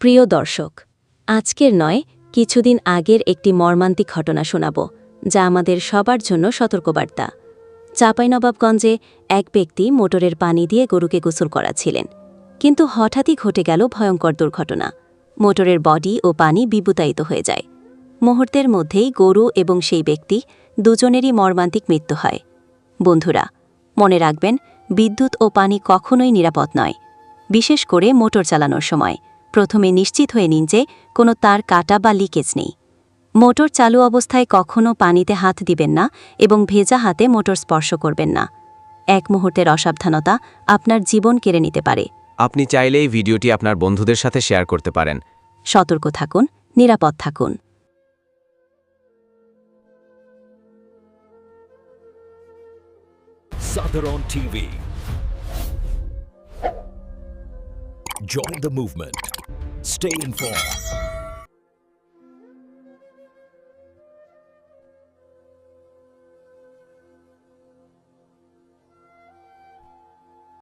প্রিয় দর্শক, আজকের নয়, কিছুদিন আগের একটি মর্মান্তিক ঘটনা শোনাব, যা আমাদের সবার জন্য সতর্কবার্তা। চাঁপাইনবাবগঞ্জে এক ব্যক্তি মোটরের পানি দিয়ে গরুকে গোসল করাছিলেন কিন্তু হঠাৎই ঘটে গেল ভয়ঙ্কর দুর্ঘটনা। মোটরের বডি ও পানি বিবুতায়িত হয়ে যায়। মুহূর্তের মধ্যেই গরু এবং সেই ব্যক্তি দুজনেরই মর্মান্তিক মৃত্যু হয়। বন্ধুরা, মনে রাখবেন, বিদ্যুৎ ও পানি কখনোই নিরাপদ নয়, বিশেষ করে মোটর চালানোর সময়। প্রথমে নিশ্চিত হয়ে নিন যে কোনো তার কাটা বা লিকেজ নেই। মোটর চালু অবস্থায় কখনও পানিতে হাত দিবেন না এবং ভেজা হাতে মোটর স্পর্শ করবেন না। এক মুহূর্তের অসাবধানতা আপনার জীবন কেড়ে নিতে পারে। আপনি চাইলেই ভিডিওটি আপনার বন্ধুদের সাথে শেয়ার করতে পারেন। সতর্ক থাকুন নিরাপদ থাকুন। Southern TV. Join the movement. Stay informed.